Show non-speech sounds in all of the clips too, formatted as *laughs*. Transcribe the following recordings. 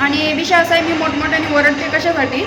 आणि विषय असा आहे मी मोठमोठ्याने ओरडते कशासाठी?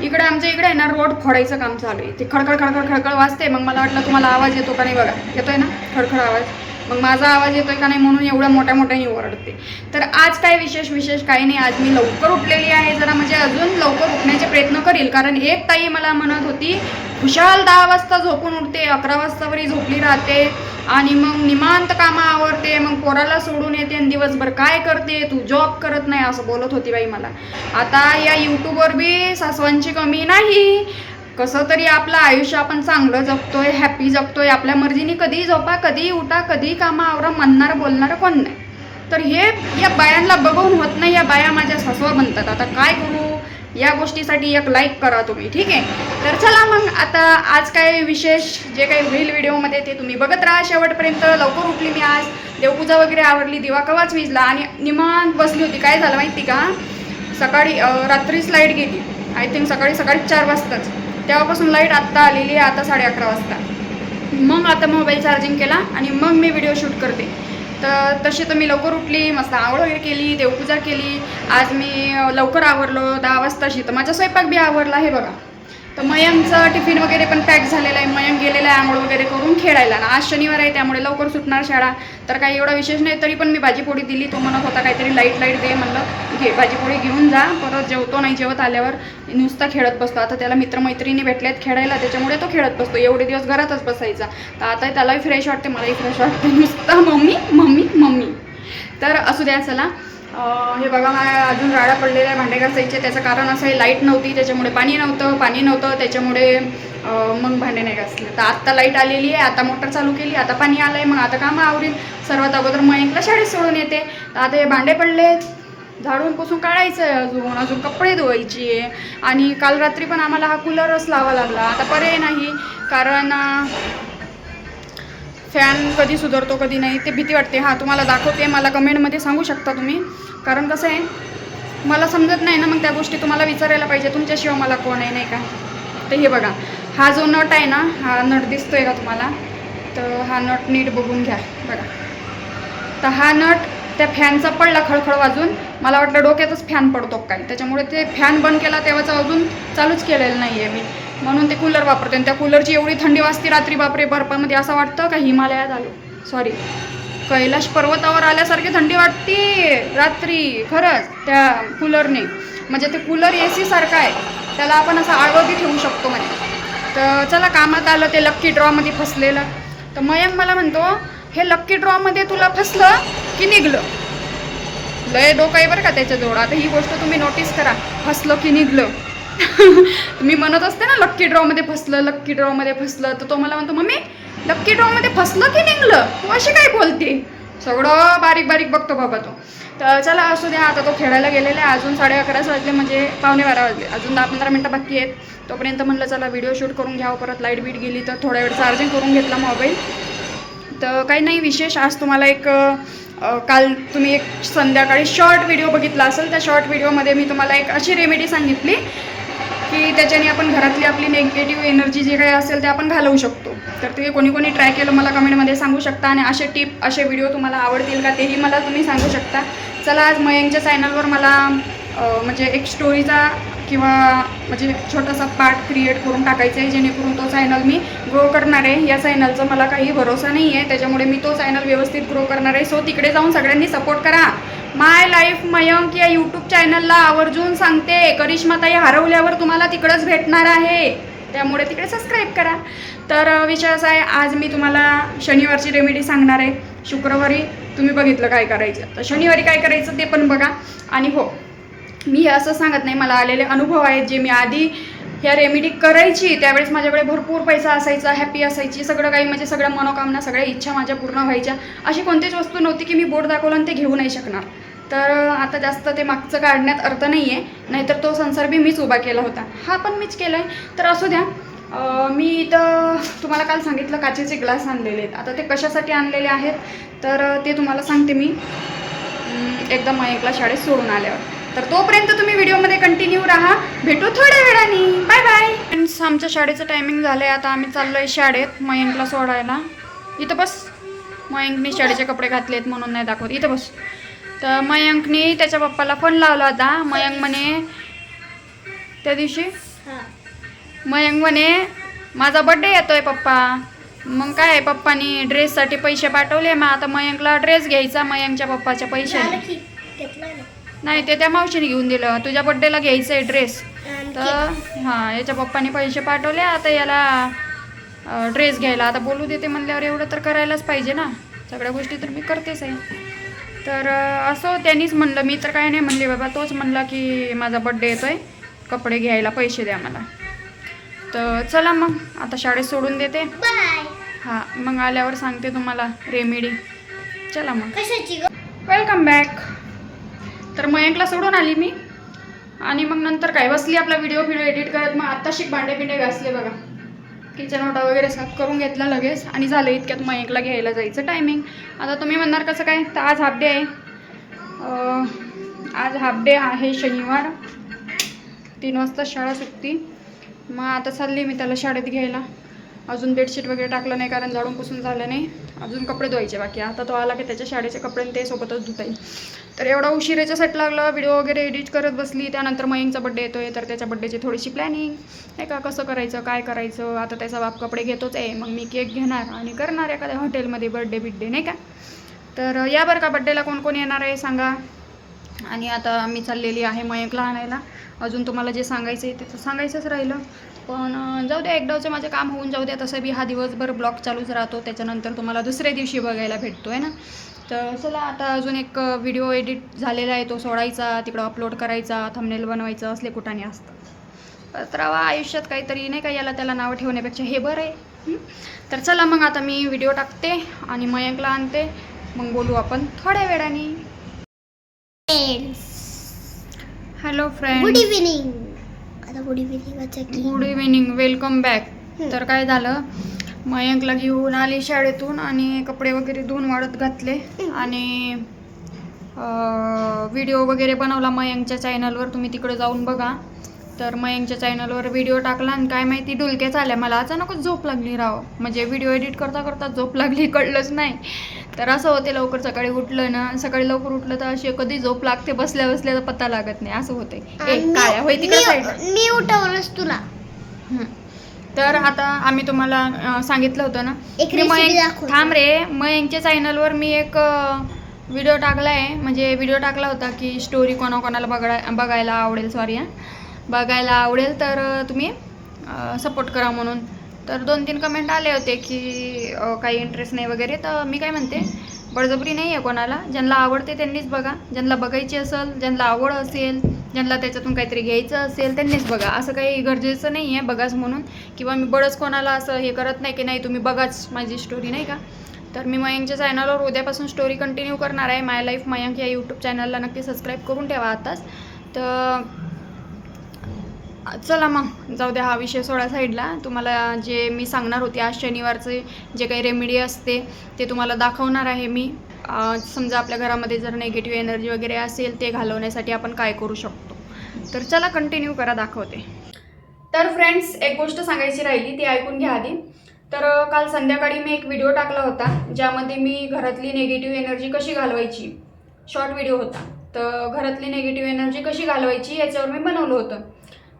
इकडे आमच्या इकडे आहे ना रोड फोडायचं काम चालू आहे. ते खडखड खडखड खडखड वाजते मग मला वाटलं तुम्हाला आवाज येतो का नाही बघा. येतोय ना? खडखड आवाज. मग माझा आवाज येतोय का नाही म्हणून एवढ्या मोठ्या मोठ्याने ओरडते. तर आज काय विशेष विशेष काही नाही. आज मी लवकर उठलेली आहे. जरा म्हणजे अजून लवकर उठण्याचे प्रयत्न करील. कारण एक ताई मला म्हणत होती खुशाल दहा वाजता झोपून उठते अकरा वाजतावरही झोपली राहते आणि मग निमांत कामं आवडते मग पोराला सोडून येते आणि दिवसभर काय करते? तू जॉब करत नाही असं बोलत होती बाई मला. आता या यूट्यूबवर बी सासवांची कमी नाही. कसं तरी आपलं आयुष्य आपण चांगलं जगतोय हॅपी जगतोय आपल्या मर्जीने कधीही झोपा कधीही उठा कधीही कामा आवरा म्हणणार बोलणार कोण नाही. तर हे या बायांना बघून होत नाही या बाया माझ्या सासवा बनतात. आता काय करू? या गोष्टीसाठी एक लाईक करा तुम्ही ठीक आहे? तर चला मग आता आज काय विशेष जे काही होईल व्हिडिओमध्ये ते तुम्ही बघत राहा शेवटपर्यंत. लवकर उठली मी आज. देवपूजा वगैरे आवडली दिवा कवाच विजला आणि निमांत बसली होती. काय झालं माहिती का? सकाळी रात्री रात्रीच लाइट गेली. आय थिंक सकाळी सकाळी चार वाजताच. तेव्हापासून लाइट आत्ता आलेली आहे आता साडे अकरा वाजता. मग आता मोबाईल चार्जिंग केला आणि मग मी व्हिडिओ शूट करते. तर तशी तर मी लवकर उठली मस्त आंघोळ वगैरे केली देवपूजा केली. आज मी लवकर आवरलो दहा वाजताशी. तर माझा स्वयंपाक बी आवरला हे बघा. तर मयमचं टिफिन वगैरे पण पॅक झालेलं आहे. मयम गेलेला आहे आंघोळ वगैरे करून खेळायला. ना आज शनिवार आहे त्यामुळे लवकर सुटणार शाळा. तर काही एवढा विशेष नाही तरी पण मी भाजीपोळी दिली. तो म्हणत होता काहीतरी लाइट लाइट दे. म्हणलं घे भाजीपोळी घेऊन जा. परत जेवतो नाही जेवत आल्यावर नुसता खेळत बसतो. आता त्याला मित्रमैत्रिणी भेटल्यात खेळायला त्याच्यामुळे तो खेळत बसतो. एवढे दिवस घरातच बसायचा. तर आता त्यालाही फ्रेश वाटते मलाही फ्रेश वाटते. नुसता मम्मी मम्मी मम्मी. तर असू द्या चला. हे बघा मला अजून राडा पडलेल्या आहे भांडे घासायचे त्याचं कारण असं आहे लाइट नव्हती त्याच्यामुळे पाणी नव्हतं पाणी नव्हतं त्याच्यामुळे मग भांडे नाही घासले. तर आत्ता लाइट आलेली आहे आता मोटर चालू केली आता पाणी आलं आहे मग आता कामं आवरील सर्वात अगोदर मग एकला शाळेत सोडून येते. तर आता हे भांडे पडले झाडून पुसून काढायचं आहे अजून अजून कपडे धुवायची आहे आणि काल रात्री पण आम्हाला हा कूलरच लावा लागला. आता पर्याय नाही कारण फॅन कधी सुधारतो कधी नाही ते भीती वाटते. हां तुम्हाला दाखवते मला कमेंटमध्ये सांगू शकता तुम्ही. कारण कसं आहे मला समजत नाही ना मग त्या गोष्टी तुम्हाला विचारायला पाहिजे. तुमच्याशिवाय मला कोण आहे नाही का? तर हे बघा हा जो नट आहे ना हा नट दिसतोय का तुम्हाला? तर हा नट नीट बघून घ्या बघा. तर हा नट त्या फॅनचा पडला खळखळ वाजून मला वाटलं डोक्यातच फॅन पडतो काय? त्याच्यामुळे ते फॅन बंद केला तेव्हाचा अजून चालूच केलेलं नाही आहे मी. म्हणून ते कूलर वापरते. आणि त्या कूलरची एवढी थंडी वाजते रात्री बापरे बर्फामध्ये असं वाटतं का हिमालयात आलो? सॉरी कैलाश पर्वतावर आल्यासारखी थंडी वाटते रात्री. खरंच त्या कूलरने म्हणजे ते कूलर ए सीसारखं आहे. त्याला आपण असं आळवती ठेवू शकतो म्हणजे तर चला कामात आलं ते लक्की ड्रॉमध्ये फसलेलं. तर मयंक मला म्हणतो हे लक्की ड्रॉमध्ये तुला फसलं की निघलं? लय डोकं आहे बरं का त्याच्या जोडा. आता ही गोष्ट तुम्ही नोटीस करा. फसलं की निघलं. मी म्हणत असते ना लक्की ड्रॉमध्ये फसलं लक्की ड्रॉमध्ये फसलं. तर तो मला म्हणतो मम्मी लक्की ड्रॉमध्ये फसलं की निघलं? तू अशी काय बोलते? सगळं बारीक बारीक बघतो बाबा तो. तर चला असू द्या आता तो खेळायला गेलेला आहे. अजून साडे अकराच वाजले म्हणजे पावणे बारा वाजले. अजून दहा पंधरा मिनटं बाकी आहेत. तोपर्यंत म्हणलं चला व्हिडिओ शूट करून घ्यावं परत लाइट बीट गेली तर थोड्या वेळ चार्जिंग करून घेतला मोबाईल. तर काही नाही विशेष. आज तुम्हाला एक काल तुम्ही एक संध्याकाळी शॉर्ट व्हिडिओ बघितला असेल. त्या शॉर्ट व्हिडिओमध्ये मी तुम्हाला एक अशी रेमेडी सांगितली की त्याच्याने आपण घरातली आपली नेगेटिव्ह एनर्जी जे काही असेल ते आपण घालवू शकतो. तर ते कोणी कोणी ट्राय केलं मला कमेंटमध्ये सांगू शकता. आणि असे टिप असे व्हिडिओ तुम्हाला आवडतील का तेही मला तुम्ही सांगू शकता. चला आज मयंकच्या चॅनलवर मला म्हणजे एक स्टोरीचा किंवा म्हणजे छोटासा पार्ट क्रिएट करून टाकायचा आहे जेणेकरून तो चॅनल मी ग्रो करणार आहे. या चॅनलचा मला काही भरोसा नाही आहे. त्याच्यामुळे मी तो चॅनल व्यवस्थित ग्रो करणार आहे. सो तिकडे जाऊन सगळ्यांनी सपोर्ट करा. माय लाईफ मयंक या यूट्यूब चॅनलला आवर्जून सांगते. करिश्माताई हरवल्यावर तुम्हाला तिकडंच भेटणार आहे. त्यामुळे तिकडे सबस्क्राईब करा. तर विषय असा आहे आज मी तुम्हाला शनिवारची रेमेडी सांगणार आहे. शुक्रवारी तुम्ही बघितलं काय करायचं. तर शनिवारी काय करायचं ते पण बघा. आणि हो मी हे असं सांगत नाही मला आलेले अनुभव आहेत जे मी आधी ह्या रेमेडी करायची त्यावेळेस माझ्याकडे भरपूर पैसा असायचा हॅपी असायची सगळं काही म्हणजे सगळ्या मनोकामना सगळ्या इच्छा माझ्या पूर्ण व्हायच्या. अशी कोणतीच वस्तू नव्हती की मी बोट दाखवलं आणि ते घेऊ नाही शकणार. तर आता जास्त ते मागचं काढण्यात अर्थ नाही आहे नाहीतर तो संसार बी मीच उभा केला होता. हा पण मीच केला आहे तर असू द्या मी इथं तुम्हाला काल सांगितलं काचेचे ग्लास आणलेले आहेत. आता ते कशासाठी आणलेले आहेत? तर ते तुम्हाला सांगते मी. एकदा मयंकला शाळेत सोडून आल्यावर. तर तोपर्यंत तुम्ही व्हिडिओमध्ये कंटिन्यू राहा. भेटू थोड्या वेळाने. बाय बाय फ्रेंड्स आमच्या शाळेचं टायमिंग झालं आहे आता आम्ही चाललो आहे शाळेत मयंकला सोडायला. इथं बस. मयंकने शाळेचे कपडे घातले आहेत म्हणून नाही दाखवत. इथं बस. तर मयंकने त्याच्या पप्पाला फोन लावला होता. मयंक म्हणे त्या दिवशी? मयंक म्हणे माझा बड्डे येतोय पप्पा. मग काय पप्पानी ड्रेससाठी पैसे पाठवले. मग आता मयंकला ड्रेस घ्यायचा मयंकच्या पप्पाच्या पैशाने. नाही ते त्या मावशीने घेऊन दिलं. तुझ्या बड्डेला घ्यायचं आहे ड्रेस तर हां याच्या पप्पाने पैसे पाठवले. आता याला ड्रेस घ्यायला. आता बोलू देते म्हणल्यावर एवढं तर करायलाच पाहिजे ना. सगळ्या गोष्टी तर मी करतेच आहे. तर असं त्यांनीच म्हणलं. मी तर काय नाही म्हणले बाबा. तोच म्हणला की माझा बड्डे येतोय. कपडे घ्यायला पैसे द्या मला. तर चला मग. आता शाळेत सोडून देते. हां मग आल्यावर सांगते तुम्हाला. रेमेडी. चला मग. वेलकम बॅक तर मयंकला सोडून आली मी. आणि मग नंतर काय बसली आपला व्हिडिओ व्हिडिओ एडिट करत. मग आत्ताशी भांडे पिंडे घासले बघा. किचन ओटा वगैरे साफ करून घेतला लगेच. आणि झालं इतक्यात मयंकला घ्यायला जायचं टायमिंग आता तुम्ही म्हणणार कसं काय तर आज हाफ डे आहे. आज हाफ डे आहे शनिवार. तीन वाजता शाळा सुटती. मग आता चालली मी त्याला शाळेत घ्यायला. अजून बेडशीट वगैरे टाकलं नाही कारण झाडून पुसून झालं नाही. अजून कपडे धुवायचे बाकी. आता तो आला की त्याच्या शाळेचे कपडे आणि ते सोबतच धुता येईल. तर एवढा उशीर सेट लागला. व्हिडिओ वगैरे एडिट करत बसली. त्यानंतर मयंकचा बड्डे येतो आहे तर त्याच्या बड्डेची थोडीशी प्लॅनिंग नाही का कसं करायचं काय करायचं? आता त्याचा बाप कपडे घेतोच आहे. मग मी केक घेणार आणि करणार एखाद्या हॉटेलमध्ये बड्डे बिड्डे नाही का? तर या बरं का बड्डेला कोण कोण येणार आहे सांगा. आणि आता मी चाललेली आहे मयंकला आणायला. अजून तुम्हाला जे सांगायचं आहे ते तर सांगायचंच राहिलं. पण जाऊ द्या एकदाचं माझं काम होऊन जाऊ द्या. तसं बी हा दिवसभर ब्लॉग चालूच राहतो. त्याच्यानंतर तुम्हाला दुसऱ्या दिवशी बघायला भेटतो आहे ना? तर चला आता अजून एक व्हिडिओ एडिट झालेला आहे. तो सोडायचा तिकडं अपलोड करायचा थंबनेल बनवायचं असले कुठाने असतं. तर रावा आयुष्यात काहीतरी नाही का याला त्याला नावं ठेवण्यापेक्षा हे बरं आहे. तर चला मग आता मी व्हिडिओ टाकते आणि मयंकला आणते. मग बोलू आपण थोड्या वेळाने. हॅलो फ्रेंड गुड इव्हिनिंग आता good evening good evening welcome back. तर काय झालं? मयंकला घेऊन आली शाळेतून आणि कपडे वगैरे धुवून वाळत घातले. आणि व्हिडिओ वगैरे बनवला मयंकच्या चॅनलवर तुम्ही तिकडे जाऊन बघा. तर मयंकच्या चॅनलवर व्हिडिओ टाकला आणि काय माहिती डुलक्याच आल्या मला अचानकच झोप लागली राव. म्हणजे व्हिडिओ एडिट करता करता झोप लागली. कळलंच नाही. तर असं होते लवकर सकाळी उठलं ना सकाळी लवकर उठलं तर अशी कधी झोप लागते बसल्या बसल्या पत्ता लागत नाही असं होते. होय तिकडे साईड मी उठवलंच तुला. तर आता आम्ही तुम्हाला सांगितलं होतं ना मयंक. थांब रे मयंकच्या चॅनलवर मी एक व्हिडिओ टाकला आहे म्हणजे व्हिडिओ टाकला होता की स्टोरी कोणाकोणाला बघा बघायला आवडेल सॉरी हां. बघायला आवडेल तर तुम्ही सपोर्ट करा म्हणून. तर दोन तीन कमेंट आले होते की काही इंटरेस्ट नाही वगैरे. तर मी काय म्हणते बळजबरी नाही आहे कोणाला. ज्यांना आवडते त्यांनीच बघा. ज्यांना बघायची असेल ज्यांना आवड असेल ज्यांना त्याच्यातून काहीतरी घ्यायचं असेल त्यांनीच बघा. असं काही गरजेचं नाही आहे बघाच म्हणून. किंवा मी बळच कोणाला असं हे करत नाही की नाही तुम्ही बघाच माझी स्टोरी नाही का? तर मी मयंकच्या चॅनलवर उद्यापासून स्टोरी कंटिन्यू करणार आहे. माय लाईफ मयंक या यूट्यूब चॅनलला नक्की सबस्क्राईब करून ठेवा आताच. तर चला मग जाऊ द्या हा विषय सोडा साईडला. तुम्हाला जे मी सांगणार होते आज शनिवारचे जे काही रेमेडी असते ते तुम्हाला दाखवणार आहे मी. समजा आपल्या घरामध्ये जर नेगेटिव्ह एनर्जी वगैरे असेल ते घालवण्यासाठी आपण काय करू शकतो? तर चला कंटिन्यू करा दाखवते. तर फ्रेंड्स एक गोष्ट सांगायची राहिली ती ऐकून घ्या आधी. तर काल संध्याकाळी मी एक व्हिडिओ टाकला होता ज्यामध्ये मी घरातली नेगेटिव्ह एनर्जी कशी घालवायची? शॉर्ट व्हिडिओ होता. तर घरातली नेगेटिव्ह एनर्जी कशी घालवायची याच्यावर मी बनवलं होतं.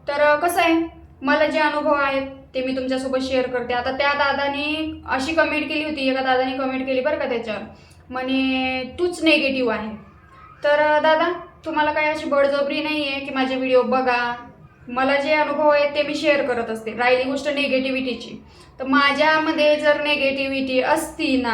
तर कसं आहे? मला जे अनुभव आहेत ते मी तुमच्यासोबत शेअर करते. आता त्या दादानी अशी कमेंट केली होती एका दादानी कमेंट केली बरं का त्याच्यावर. म्हणे तूच नेगेटिव्ह आहे. तर दादा तुम्हाला काही अशी बळजबरी नाही आहे की माझे व्हिडिओ बघा? मला जे अनुभव आहेत ते मी शेअर करत असते राहिली गोष्ट निगेटिव्हिटीची तर माझ्यामध्ये जर नेगेटिव्हिटी असती ना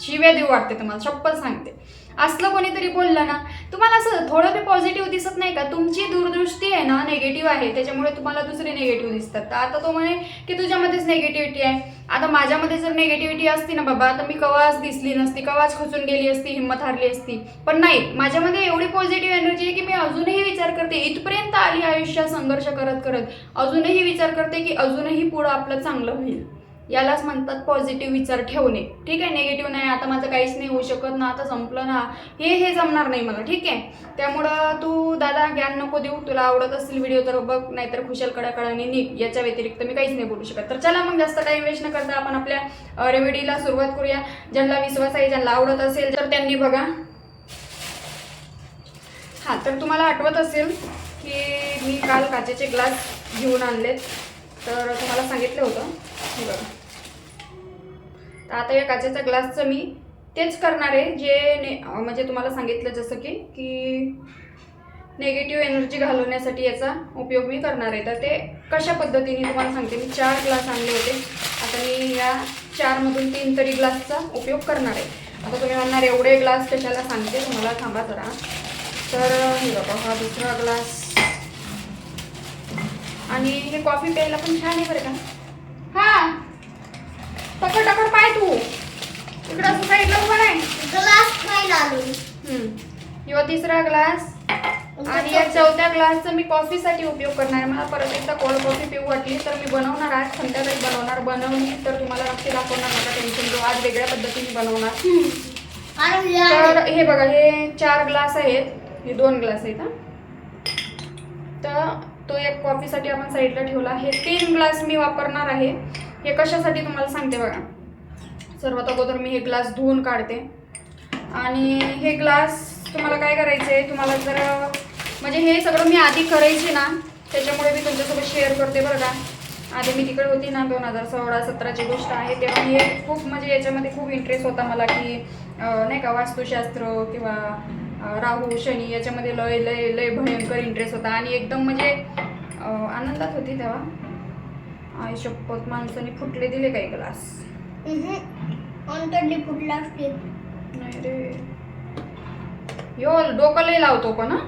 शिव्या देऊ वाटते तुम्हाला चप्पल सांगते. असलं कोणीतरी बोललं ना तुम्हाला असं थोडं बी पॉझिटिव्ह दिसत नाही का? तुमची दूरदृष्टी आहे ना नेगेटिव्ह आहे. त्याच्यामुळे तुम्हाला दुसरे निगेटिव्ह दिसतात. तर आता तो म्हणे की तुझ्यामध्येच नेगेटिव्हिटी आहे. आता माझ्यामध्ये जर नेगेटिव्हिटी असती ना बाबा तर मी कवाच दिसली नसती कवाच खचून गेली असती हिंमत हारली असती. पण नाही माझ्यामध्ये एवढी पॉझिटिव्ह एनर्जी आहे की मी अजूनही विचार करते इथपर्यंत आली आयुष्यात संघर्ष करत करत. अजूनही विचार करते की अजूनही पुढं आपलं चांगलं होईल. यालाच म्हणतात पॉझिटिव्ह विचार ठेवणे. ठीक आहे? निगेटिव्ह नाही आता माझं काहीच नाही होऊ शकत ना आता संपलं ना. हे हे जमणार नाही मला ठीक आहे? त्यामुळं तू दादा ज्ञान नको देऊ. तुला आवडत असेल व्हिडिओ तर बघ नाहीतर खुशाल कडाकडाने निघ याच्या व्यतिरिक्त मी काहीच नाही बोलू शकत. तर चला मग जास्त काही वेस्ट न करता आपण आपल्या रेमेडीला सुरुवात करूया. ज्यांना विश्वास आहे ज्यांना आवडत असेल तर त्यांनी बघा. हां तर तुम्हाला आठवत असेल की मी काल काचेचे ग्लास घेऊन आणलेत. तर तुम्हाला सांगितलं होतं. हे बघा. तर आता या काचेचा ग्लासचं मी तेच करणार आहे जे ने म्हणजे तुम्हाला सांगितलं जसं की की नेगेटिव्ह एनर्जी घालवण्यासाठी याचा उपयोग मी करणार आहे. तर ते कशा पद्धतीने तुम्हाला सांगते. मी चार ग्लास आणले होते. आता मी या चारमधून तीन तरी ग्लासचा उपयोग करणार आहे. आता तुम्ही म्हणणार एवढे ग्लास कशाला सांगते? तुम्हाला थांबा जरा. तर हे बघा हा दुसरा ग्लास. आणि हे कॉफी प्यायला पण छान आहे बरं का? हा. पकड टकड पाय तू. इकडं असं साईडला उभा नाही ग्लास नाही आलो हम्म. ह्यो तिसरा ग्लास आणि या चौथ्या ग्लासचा मी कॉफीसाठी उपयोग करणार आहे. मला परत एकदा कोल्ड कॉफी पिऊ वाटली तर मी बनवणार आज संध्याकाळी बनवणार. बनवली तर तुम्हाला नक्की दाखवणार. नका टेन्शन घेऊ. आज वेगळ्या पद्धतीने बनवणार. तर हे बघा हे चार ग्लास आहेत. हे दोन ग्लास आहेत हा. तर तो एक कॉफीसाठी आपण साईडला ठेवला. हे तीन ग्लास मी वापरणार आहे. हे कशासाठी तुम्हाला सांगते बघा. सर्वात अगोदर मी हे ग्लास धुवून काढते. आणि हे ग्लास तुम्हाला काय करायचं आहे तुम्हाला जर म्हणजे हे सगळं मी आधी करायचे ना त्याच्यामुळे मी तुमच्यासोबत शेअर करते बरं का. आधी मी तिकडे होती ना दोन हजार सोळा सतराची गोष्ट आहे. तेव्हा हे खूप म्हणजे याच्यामध्ये खूप इंटरेस्ट होता मला की नाही का वास्तुशास्त्र किंवा राहू शनी याच्यामध्ये लय लय लय भयंकर इंटरेस्ट होता. आणि एकदम म्हणजे आनंदात होती तेव्हा. शपथ माणसाने फुटले दिले काही ग्लास फुटला नाही रे. यो डोकं लय लावतो पण हं.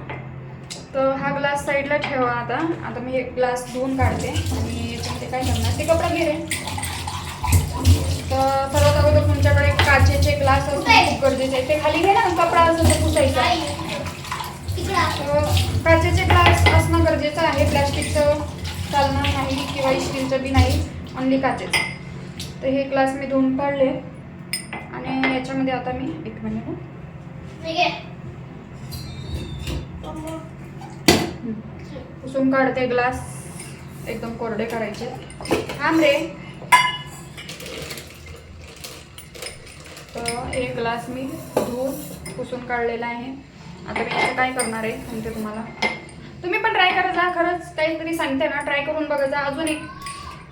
तर हा ग्लास साईडला ठेवा आता. आता मी एक ग्लास धुवून काढते. आणि याच्यामध्ये काय करणार? ते कपडा घे रे. तर सर्वात अगोदर तुमच्याकडे काचेचे ग्लास असणे खूप गरजेचे आहे ते खाली घे ना कपडा असं ते पुसायचा. काचेचे ग्लास असणं गरजेचं आहे. प्लॅस्टिकचं चालणार नाही किंवा स्टीलचं बी नाही ओनली काचेचं. तर हे ग्लास मी धुवून काढले. आणि याच्यामध्ये आता मी एक मिनिट. ठीक आहे पुसून काढते ग्लास. एकदम कोरडे करायचे. थांब रे. तर एक ग्लास मी धुवून पुसून काढलेला आहे. आता मी याचं काय करणार आहे सांगते तुम्हाला. तुम्ही पण ट्राय करा जा खरंच काहीतरी सांगते ना ट्राय करून बघा जा. अजून एक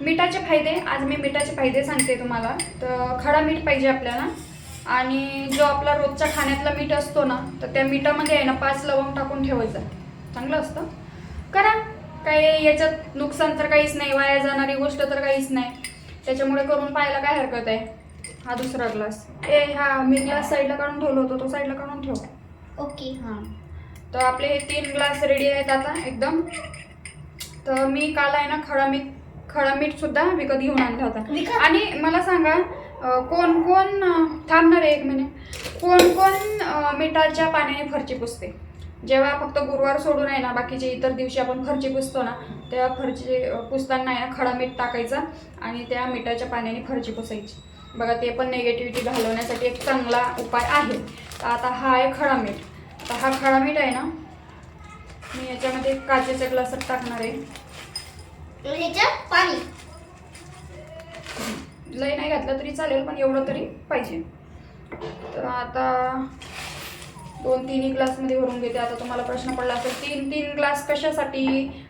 मिठाचे फायदे आज मी मिठाचे फायदे सांगते तुम्हाला. तर खडा मीठ पाहिजे आपल्याला. आणि जो आपला रोजच्या खाण्यातला मीठ असतो ना तर त्या मिठामध्ये आहे ना पाच लवंग टाकून ठेवायचं चांगलं असतं. करा. काही याच्यात नुकसान तर काहीच नाही वाया जाणारी गोष्ट तर काहीच नाही. त्याच्यामुळे करून पाहायला काय हरकत आहे? हा दुसरा ग्लास ए हा मी ग्लास साईडला काढून ठेवलो होतो तो साईडला काढून ठेव. ओके हां. तर आपले हे तीन ग्लास रेडी आहेत आता एकदम. तर मी काल आहे ना खडा मीठ खडा मीठ सुद्धा विकत घेऊन आणला होता? आणि मला सांगा कोण कोण थांबणार आहे एक मिनिट कोण कोण मिठाच्या पाण्याने फरची पुसते? जेव्हा फक्त गुरुवार सोडून आहे ना बाकीचे इतर दिवशी आपण फरची पुसतो ना तेव्हा फरची पुसताना आहे ना खडा मीठ टाकायचा आणि त्या मिठाच्या पाण्याने फरची पुसायची. बघा ते पण निगेटिव्हिटी घालवण्यासाठी एक चांगला उपाय आहे. तर आता हा आहे खडा मीठ. आता हा खडा मीठ आहे ना मी याच्यामध्ये काचेच्या ग्लासात टाकणार आहे. पाणी. लय नाही घातलं तरी चालेल पण एवढं तरी पाहिजे. तर आता दोन तिन्ही ग्लासमध्ये भरून घेते. आता तुम्हाला प्रश्न पडला असेल तीन तीन ग्लास कशासाठी?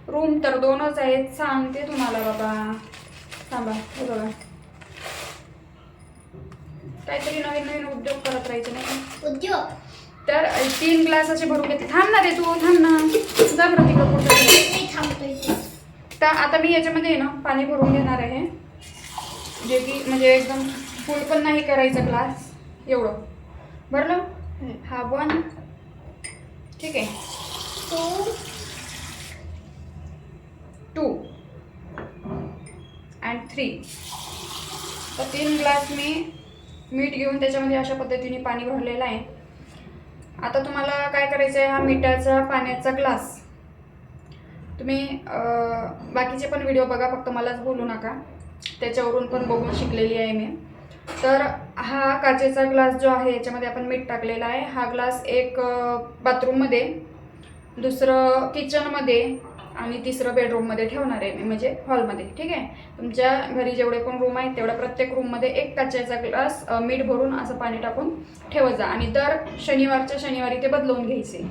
रूम तर दोनच आहेत सांगते तुम्हाला बाबा. थांबा हे बघा. काहीतरी नवीन नवीन उद्योग करत राहायचे नाही? उद्योग? तर तीन ग्लास असे भरून घेते थांबणार आहे तू थांब ना. जा पुढचं तरी. आता मी याच्यामध्ये आहे ना पाणी भरून घेणार आहे. जे की म्हणजे एकदम फुल पण नाही करायचा ग्लास. एवढं. भरलं हा वन ठीक आहे. Two two. And three. तर तीन ग्लास मी मीठ घेऊन त्याच्यामध्ये अशा पद्धतीने पाणी भरलेलं आहे. आता तुम्हाला काय करायचं आहे? हा मिठाचा पाण्याचा ग्लास. तुम्ही बाकीचे पण व्हिडिओ बघा फक्त मलाच बोलू नका. त्याच्यावरून पण बघून शिकलेली आहे मी. तर हा काचेचा ग्लास जो आहे याच्यामध्ये आपण मीठ टाकलेला आहे. हा ग्लास एक बाथरूममध्ये दुसरं किचनमध्ये आणि तिसरं बेडरूममध्ये ठेवणार आहे मी म्हणजे हॉलमध्ये ठीक आहे? तुमच्या घरी जेवढे पण रूम आहेत तेवढ्या प्रत्येक रूममध्ये एक काचेचा ग्लास मीठ भरून असं पाणी टाकून ठेवत जा आणि दर शनिवारच्या शनिवारी ते बदलवून घ्यायचे.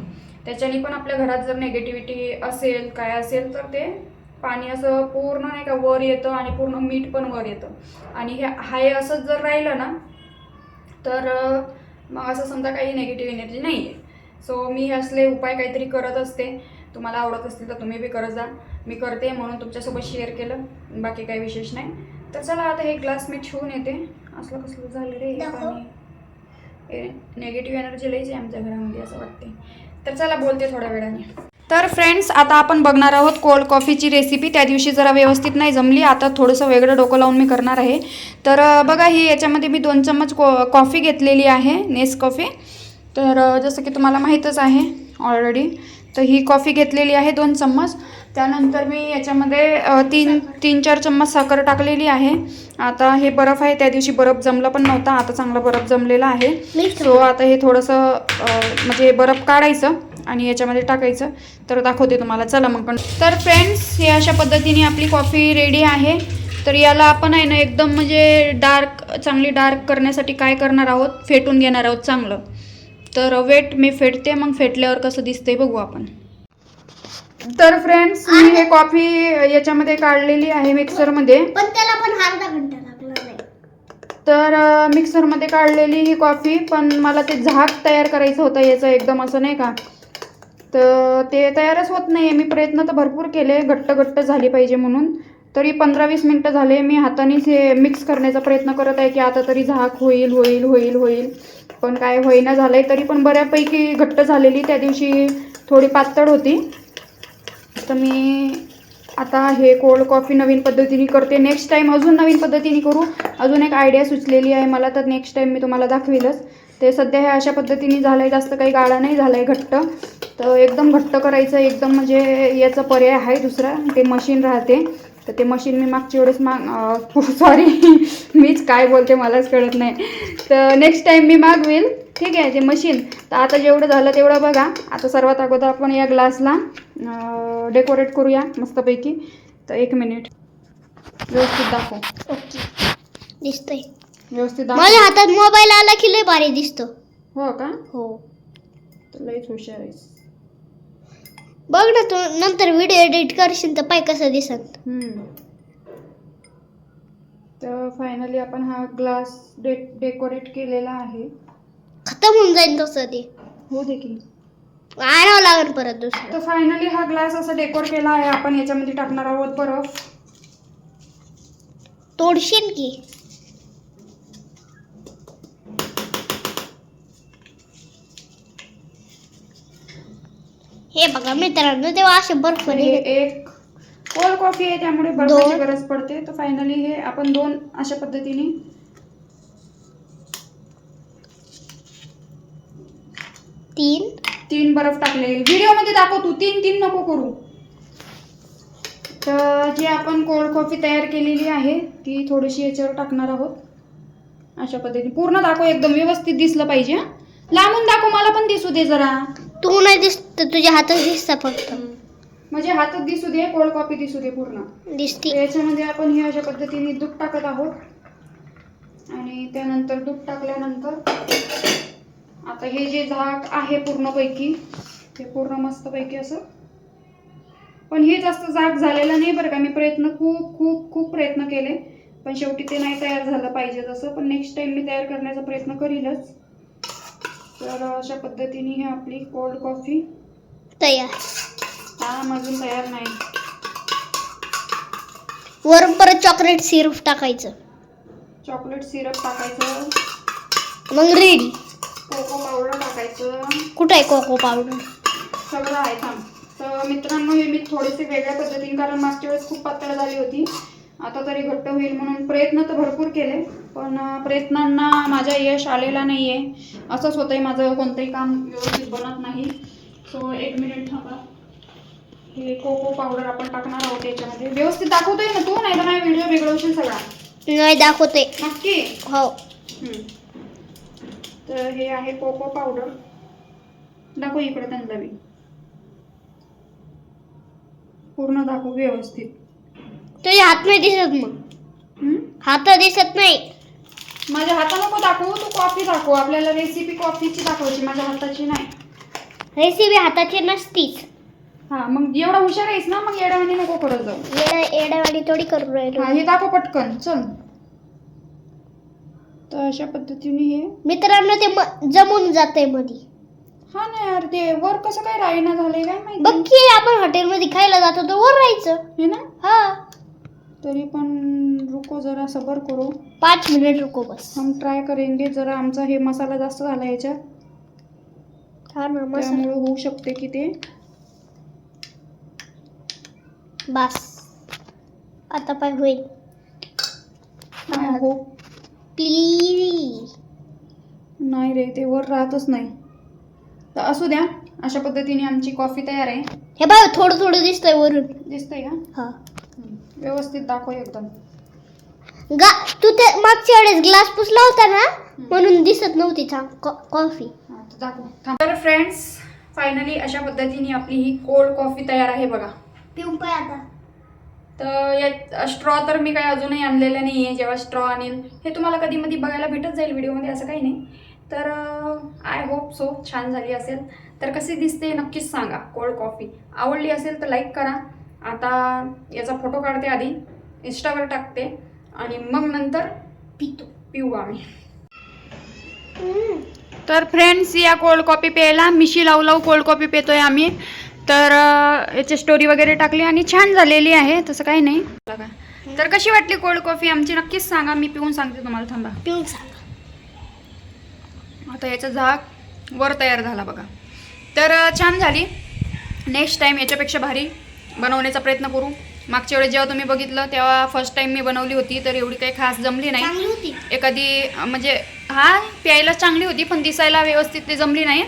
त्याच्याने पण आपल्या घरात जर नेगेटिव्हिटी असेल काय असेल तर ते पाणी असं पूर्ण नाही का वर येतं आणि पूर्ण मीठ पण वर येतं. आणि हे हाय असंच जर राहिलं ना तर मग असं समजा काही नेगेटिव्ह एनर्जी नाही आहे सो मी हे असले उपाय काहीतरी करत असते. तुम्हाला आवडत असतील तर तुम्ही बी करत जा. मी करते म्हणून तुमच्यासोबत शेअर केलं. बाकी काही विशेष नाही. तर चला आता हे ग्लास मी ठेवून येते. असलं कसलं झालं रे हे. पाणी. नेगेटिव्ह एनर्जी लईच आहे आमच्या घरामध्ये असं वाटते तर चला बोलते थोड्या वेळाने. तर फ्रेंड्स आता आपण बघणार आहोत कोल्ड कॉफीची रेसिपी त्या दिवशी जरा व्यवस्थित नाही जमली. आता थोडंसं वेगळं डोकं लावून मी करणार आहे. तर बघा ही याच्यामध्ये मी दोन चम्मच को कॉफी घेतलेली आहे. नेस कॉफी तर जसं की तुम्हाला माहीतच आहे ऑलरेडी तर ही कॉफी घेतलेली आहे दोन चम्मच. त्यानंतर मी याच्यामध्ये तीन तीन चार चम्मच साखर टाकलेली आहे. आता हे बर्फ आहे त्या दिवशी बर्फ जमला पण नव्हता आता चांगला बर्फ जमलेला आहे. सो आता हे थोडंसं म्हणजे बर्फ काढायचं आणि याच्यामध्ये टाकायचं. तर दाखवते तुम्हाला. चला मग पण. तर फ्रेंड्स हे अशा पद्धतीने आपली कॉफी रेडी आहे. तर याला आपण आहे ना एकदम म्हणजे डार्क चांगली डार्क करण्यासाठी काय करणार आहोत? फेटून घेणार आहोत चांगलं. तर वेट मी फेटते मग फेटल्यावर कसं दिसतंय बघू आपण. तर फ्रेंड्स मी हे कॉफी याच्यामध्ये काढलेली आहे मिक्सरमध्ये पण त्याला पण अर्धा घंटा लागला नाही. तर मिक्सरमध्ये काढलेली ही कॉफी पण मला ते झाक तयार करायचं होतं याचं एकदम असं नाही का? तर ते तयारच होत नाही मी प्रयत्न तर भरपूर केले. घट्ट घट्ट झाली पाहिजे म्हणून. तरी पंधरा वीस मिनटं झाले मी हातानेच हे मिक्स करण्याचा प्रयत्न करत आहे की आता तरी झाक होईल होईल होईल होईल. पण काय होईना झालं आहे तरी पण बऱ्यापैकी घट्ट झालेली त्या दिवशी थोडी पातळ होती. तर मी आता हे कोल्ड कॉफी नवीन पद्धतीने करते. नेक्स्ट टाईम अजून नवीन पद्धतीने करू. अजून एक आयडिया सुचलेली आहे मला तर नेक्स्ट टाईम मी तुम्हाला दाखवेलच. ते सध्या हे अशा पद्धतीने झालं आहे जास्त काही गाळा नाही झाला आहे घट्ट. तर एकदम घट्ट करायचं एकदम म्हणजे याचा पर्याय आहे दुसरा. ते मशीन राहते. तर ते मशीन मी मागच्या वेळेस माग सॉरी *laughs* मीच काय बोलते मलाच कळत नाही. तर नेक्स्ट टाईम मी मागवेल ठीक आहे ते मशीन तर आता जेवढं झालं तेवढं बघा. आता सर्वात अगोदर आपण या ग्लासला डेकोरेट करूया मस्तपैकी. तर एक मिनिट व्यवस्थित दाखव. ओके. दिसतंय. व्यवस्थित दाखव. माझ्या हातात मोबाईल आला की लय भारी दिसतो. हो का? हो. लईच हुशार आहेस. बघ ना तू नंतर व्हिडिओ एडिट करशील तर पाय कसं दिसत हम्म. तर फायनली आपण हा ग्लास डे डेकोरेट केलेला आहे. खतम होऊन जाईल तसं ते हो देखील. आणावं लागेल परत दुसरं. तर फायनली हा ग्लास असा डेकोर केला आहे आपण याच्यामध्ये टाकणार आहोत बरफ तोडशील की? हे बघा मित्रांनो तेव्हा असे बर्फ तर हे एक कोल्ड कॉफी आहे त्यामुळे बर्फाची. गरज पडते. तर फायनली हे आपण दोन अशा पद्धतीने तीन. तीन बर्फ टाकलेले व्हिडिओमध्ये दाखव तू तीन तीन नको करू. तर जी आपण कोल्ड कॉफी तयार केलेली आहे ती थोडीशी याच्यावर टाकणार आहोत. अशा पद्धतीने. पूर्ण दाखव एकदम. व्यवस्थित दिसलं पाहिजे हं? लांबून दाखव मला पण दिसू दे जरा. तू नाही दिसत तुझ्या हातात दिसता फक्त. म्हणजे हातात दिसू दे कोल्ड कॉफी दिसू दे पूर्ण. दिसती. याच्यामध्ये आपण हे अशा पद्धतीने दूध टाकत आहोत. आणि त्यानंतर दूध टाकल्यानंतर आता हे जे झाक आहे पूर्णपैकी ते पूर्ण मस्तपैकी असं. पण हे जास्त जाग झालेलं नाही बरं का. मी प्रयत्न खूप खूप खूप प्रयत्न केले. पण शेवटी ते नाही तयार झालं पाहिजे तसं. पण नेक्स्ट टाइम मी तयार करण्याचा प्रयत्न करीलच. तर अशा पद्धतीने ही आपली कोल्ड कॉफी तयार. हा अजून तयार नाही. वरून परत चॉकलेट सिरप टाकायचं. चॉकलेट सिरप टाकायचं. मग रेडी कोको पावडर टाकायचं. कुठं आहे कोको पावडर सगळं आहे थांब. तर मित्रांनो हे मी थोडेसे वेगळ्या पद्धतीने कारण मागच्या वेळेस खूप पातळ झाली होती. आता तरी घट्ट होईल म्हणून प्रयत्न तर भरपूर केले पण प्रयत्नांना माझ्या यश आलेला नाही आहे असंच होतंय माझं कोणतंही काम व्यवस्थित बनत नाही. सो एक मिनिट थांबा. हे कोको पावडर आपण टाकणार आहोत याच्यामध्ये. व्यवस्थित दाखवतोय ना तू? नाही तर नाही व्हिडिओ बिघडवशील सगळा. नाही दाखवते नक्की? हो. तर हे आहे कोको पावडर दाखव इकडे त्यांना पूर्ण दाखव व्यवस्थित. तुझे हात नाही दिसत मग? हात दिसत नाही. माझ्या हाता नको दाखवू तू कॉफी दाखव. आपल्याला रेसिपी कॉफीची दाखवायची माझ्या हाताची नाही. रेसिपी हाताची नसतीच. हा मग एवढा हुशार आहेस ना मग येड्यावानी नको करत जाऊ. येडा येडावाडी थोडी राहिलो. हा हे दाखव पटकन चल. तर अशा पद्धतीने हे मित्रांनो ते म- जमून जाते मध्ये हा ना यार ते वर कसं काय राहीना झालंय काय बघ माहिती की आपण हॉटेलमध्ये खायला जातो तर वर राहायचं. हे ना? हा. तरी पण रुको जरा सबर करो. पाच मिनिट रुको बस. हम ट्राय करेंगे. जरा आमचा हे मसाला जास्त झाला याच्यात. हा त्यामुळे होऊ शकते की ते. बस. आता पाय होईल. होप प्लीज नाही रे ते वर राहतच नाही. तर असू द्या अशा पद्धतीने आमची कॉफी तयार आहे. हे बाय थोडं थोडं दिसतंय वरून. दिसतंय का? हा. व्यवस्थित दाखव एकदम. गा तू ते मागच्या वेळेस ग्लास पुसला होता ना म्हणून दिसत नव्हती छान कॉफी दाखव. थांब. तर फ्रेंड्स फायनली अशा पद्धतीने आपली ही कोल्ड कॉफी तयार आहे बघा. पिऊन पाय आता. तर यात स्ट्रॉ तर मी काही अजूनही आणलेलं नाही आहे जेव्हा स्ट्रॉ आणेल हे तुम्हाला कधी मध्ये बघायला भेटत जाईल व्हिडिओमध्ये असं काही नाही. तर आय होप सो छान झाली असेल. तर कशी दिसते नक्कीच सांगा. कोल्ड कॉफी आवडली असेल तर लाईक करा. आता याचा फोटो काढते आधी. इंस्टावर टाकते. आणि मग नंतर पितो पिऊ आम्ही. तर फ्रेंड्स या कोल्ड कॉफी प्यायला मिशी लावू लावू कोल्ड कॉफी पितोय आम्ही. तर याची स्टोरी वगैरे टाकली आणि छान झालेली आहे. तसं काही नाही. बघा. तर कशी वाटली कोल्ड कॉफी आमची नक्कीच सांगा. मी पिऊन सांगते तुम्हाला. थांबा. पिऊन सांग. आता याचा झाक वर तयार झाला बघा. तर छान झाली. नेक्स्ट टाईम याच्यापेक्षा भारी. बनवण्याचा प्रयत्न करू. मागच्या वेळेस जेव्हा तुम्ही बघितलं तेव्हा फर्स्ट टाईम मी बनवली होती तर एवढी काही खास जमली नाही. चांगली होती. एखादी म्हणजे हा प्यायला चांगली होती पण दिसायला व्यवस्थित ते जमली नाही.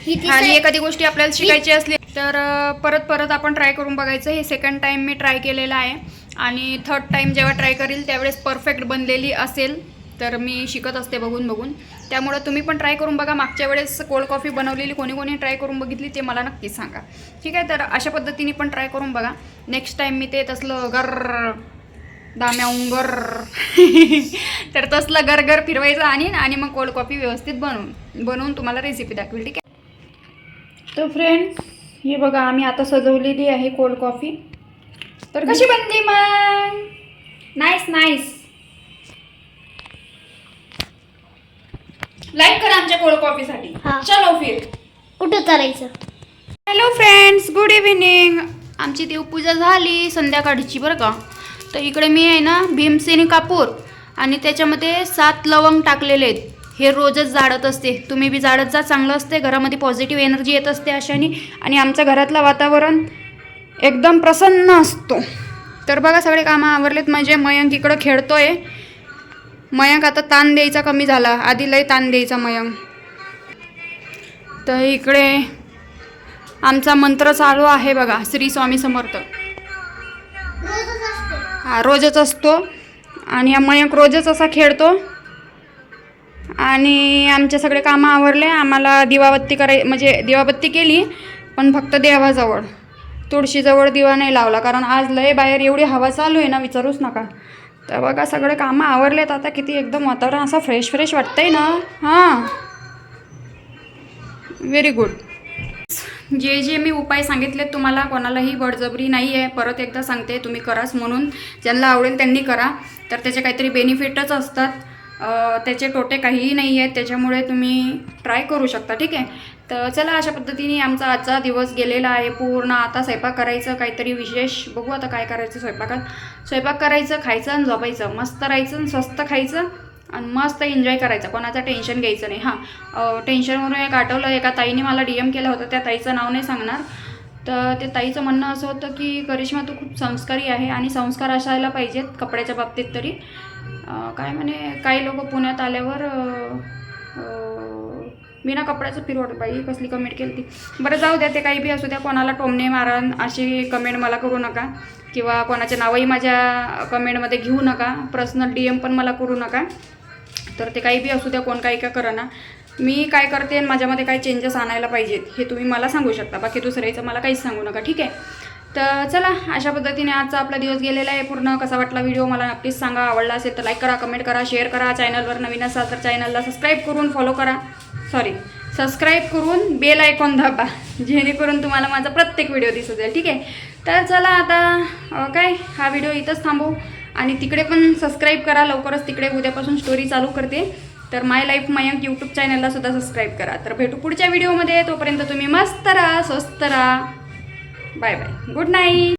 ही आणि एखादी गोष्टी आपल्याला शिकायची असली तर परत परत आपण ट्राय करून बघायचं. हे सेकंड टाइम मी ट्राय केलेलं आहे. आणि थर्ड टाइम जेव्हा ट्राय करील त्यावेळेस परफेक्ट बनलेली असेल तर मी शिकत असते बघून बघून. त्यामुळं तुम्ही पण ट्राय करून बघा. मागच्या वेळेस कोल्ड कॉफी बनवलेली कोणी कोणी ट्राय करून बघितली ते मला नक्की सांगा. ठीक आहे? तर अशा पद्धतीने पण ट्राय करून बघा. नेक्स्ट टाईम मी ते तसलं गर दाम्याउंगर *laughs* तर तसलं गरगर फिरवायचं आणि आणि मग कोल्ड कॉफी व्यवस्थित बनवून बनवून तुम्हाला रेसिपी दाखवेल. ठीक आहे? तर फ्रेंड्स हे बघा आम्ही आता सजवलेली आहे कोल्ड कॉफी तर कशी बनली मग? नाईस नाईस लाईक करा आमच्या कोल्ड कॉफीसाठी. हा. चलो फिर. कुठं चालायचं हॅलो फ्रेंड्स गुड इव्हिनिंग आमची देवपूजा झाली संध्याकाळची बरं का? तर इकडे मी आहे ना भीमसेनी कापूर. आणि त्याच्यामध्ये सात लवंग टाकलेले आहेत. हे रोजच जाळत असते. तुम्ही बी जाळत जा चांगलं असते. घरामध्ये पॉझिटिव्ह एनर्जी येत असते अशाने. आणि आमच्या घरातलं वातावरण एकदम प्रसन्न असतो. तर बघा सगळे कामं आवरलेत. म्हणजे मयंक इकडं खेळतोय. मयंक आता ताण द्यायचा कमी झाला. आधी लय ताण द्यायचा मयंक. तर इकडे आमचा मंत्र चालू आहे बघा श्री स्वामी समर्थ. हा रोजच असतो. आणि हा मयंक रोजच असा खेळतो. आणि आमचे सगळे कामं आवरले. आम्हाला दिवाबत्ती कराय म्हणजे दिवाबत्ती केली पण फक्त देवाजवळ. तुळशीजवळ दिवा नाही लावला कारण आज लय बाहेर एवढी हवा चालू आहे ना विचारूच नका. तर बघा सगळे कामं आवरलेत आता किती एकदम वातावरण असं फ्रेश फ्रेश वाटतंय ना? हां. व्हेरी गुड जे जे मी उपाय सांगितलेत तुम्हाला कोणालाही बळजबरी नाही आहे परत एकदा सांगते तुम्ही कराच म्हणून. ज्यांना आवडेल त्यांनी करा. तर त्याचे काहीतरी बेनिफिटच असतात. त्याचे तोटे काहीही नाही आहेत त्याच्यामुळे तुम्ही ट्राय करू शकता ठीक आहे? तर चला अशा पद्धतीने आमचा आजचा दिवस गेलेला आहे. पूर्ण आता स्वयंपाक करायचं काहीतरी विशेष. बघू आता काय करायचं स्वयंपाकात. स्वयंपाक करायचं खायचं आणि झोपायचं. मस्त राहायचं आणि स्वस्त खायचं आणि मस्त एन्जॉय करायचं. कोणाचं टेन्शन घ्यायचं नाही. हां. टेन्शनवरून एक आठवलं एका ताईने मला डी एम केलं होतं. त्या ताईचं नाव नाही सांगणार. तर ते ताईचं म्हणणं असं होतं की करिश्मा तू खूप संस्कारी आहे आणि संस्कार असायला पाहिजेत कपड्याच्या बाबतीत तरी. काय म्हणे काही लोक पुण्यात आल्यावर मी ना बिना कपड्याचं फिरवट बाई कसली कमेंट केली ती. बरं जाऊ द्या ते काही बी असू द्या कोणाला टोमणे मारण अशी कमेंट मला करू नका. किंवा कोणाचे नावही माझ्या कमेंटमध्ये घेऊ नका. पर्सनल डी एम पण मला करू नका. तर ते काही बी असू द्या कोण काही का करा ना मी काय करते आणि माझ्यामध्ये काय चेंजेस आणायला पाहिजेत हे तुम्ही मला सांगू शकता. बाकी दुसऱ्याचं मला काहीच सांगू नका ठीक आहे? तर चला अशा पद्धतीने आजचा आपला दिवस गेलेला आहे. पूर्ण कसा वाटला व्हिडिओ मला नक्कीच सांगा. आवडला असेल तर लाईक करा कमेंट करा शेअर करा. चॅनलवर नवीन असाल तर चॅनलला सबस्क्राईब करून फॉलो करा. सॉरी सबस्क्राईब करून बेल आयकॉन दाबा. जेणेकरून तुम्हाला माझा प्रत्येक व्हिडिओ दिसत जाईल. ठीक आहे? तर चला आता काय? हा व्हिडिओ इथंच थांबू. आणि तिकडे पण सबस्क्राईब करा. लवकरच तिकडे उद्यापासून स्टोरी चालू करते. तर माय लाईफ मयंक यूट्यूब चॅनलला सुद्धा सबस्क्राईब करा. तर भेटू पुढच्या व्हिडिओमध्ये तोपर्यंत तुम्ही मस्त राहा स्वस्त राहा. Bye bye good night